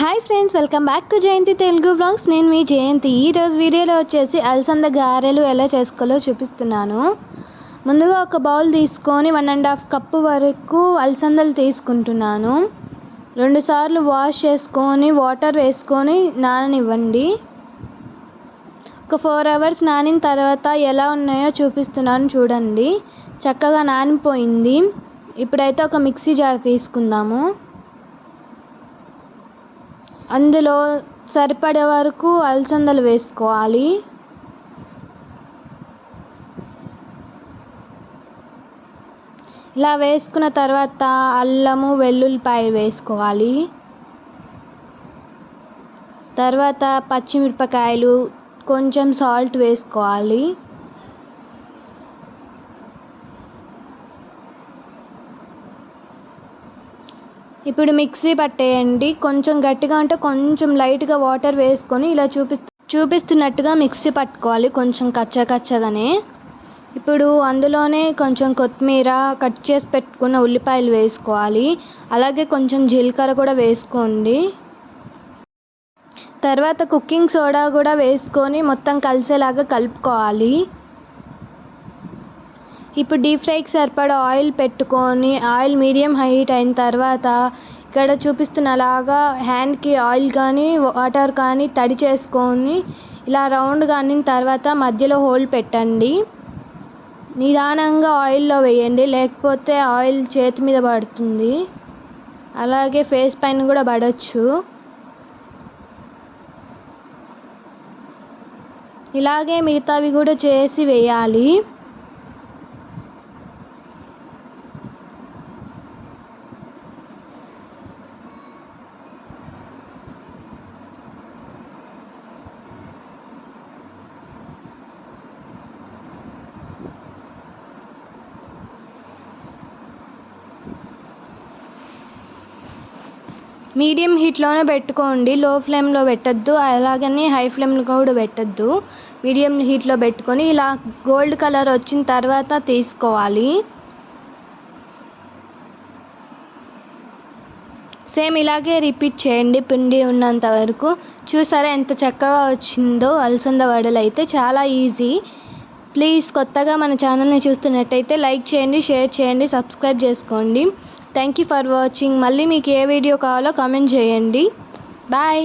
Hi friends welcome back to Jayanthi Telugu blogs నేను మీ జయంతి. ఈరోజు వీడియోలో వచ్చేసి అలసంద గారెలు ఎలా చేసుకోవాలో చూపిస్తున్నాను. ముందుగా ఒక బౌల్ తీసుకొని వన్ అండ్ హాఫ్ కప్పు వరకు అలసందలు తీసుకుంటున్నాను. రెండు సార్లు వాష్ చేసుకొని వాటర్ వేసుకొని నాననివ్వండి. ఒక ఫోర్ అవర్స్ నానిన తర్వాత ఎలా ఉన్నాయో చూపిస్తున్నాను చూడండి. చక్కగా నానిపోయింది. ఇప్పుడైతే ఒక మిక్సీ జార్ తీసుకుందాము. అందులో సరిపడే వరకు అలసందలు వేసుకోవాలి. ఇలా వేసుకున్న తర్వాత అల్లము వెల్లుల్లిపాయ వేసుకోవాలి. తర్వాత పచ్చిమిరపకాయలు కొంచెం సాల్ట్ వేసుకోవాలి. ఇప్పుడు మిక్సీ పట్టేయండి. కొంచెం గట్టిగా ఉంటే కొంచెం లైట్గా వాటర్ వేసుకొని ఇలా చూపి చూపిస్తున్నట్టుగా మిక్సీ పట్టుకోవాలి కొంచెం కచ్చా కచ్చగానే. ఇప్పుడు అందులోనే కొంచెం కొత్తిమీర కట్ చేసి పెట్టుకున్న ఉల్లిపాయలు వేసుకోవాలి. అలాగే కొంచెం జీలకర్ర కూడా వేసుకోండి. తర్వాత కుకింగ్ సోడా కూడా వేసుకొని మొత్తం కలిసేలాగా కలుపుకోవాలి. ఇప్పుడు డీప్ ఫ్రైకి సరిపడా ఆయిల్ పెట్టుకొని ఆయిల్ మీడియం హీట్ అయిన తర్వాత ఇక్కడ చూపిస్తున్న అలాగా హ్యాండ్కి ఆయిల్ కానీ వాటర్ కానీ తడి చేసుకొని ఇలా రౌండ్గా అన్నిన తర్వాత మధ్యలో హోల్ పెట్టండి. నిదానంగా ఆయిల్లో వేయండి లేకపోతే ఆయిల్ చేతి మీద పడుతుంది. అలాగే ఫేస్ పైన కూడా పడవచ్చు ఇలాగే మిగతావి కూడా చేసి వేయాలి. మీడియం హీట్లోనే పెట్టుకోండి లో ఫ్లేమ్లో పెట్టద్దు అలాగని హై ఫ్లేమ్లో కూడా పెట్టద్దు. మీడియం హీట్లో పెట్టుకొని ఇలా గోల్డ్ కలర్ వచ్చిన తర్వాత తీసుకోవాలి. సేమ్ ఇలాగే రిపీట్ చేయండి పిండి ఉన్నంత వరకు. చూసారా ఎంత చక్కగా వచ్చిందో అలసంద వడలు అయితే చాలా ఈజీ. ప్లీజ్ కొత్తగా మన ఛానల్ని చూస్తున్నట్టయితే లైక్ చేయండి షేర్ చేయండి సబ్స్క్రైబ్ చేసుకోండి. థ్యాంక్ యూ ఫర్ వాచింగ్ మళ్ళీ మీకు ఏ వీడియో కావాలో కామెంట్ చేయండి. బాయ్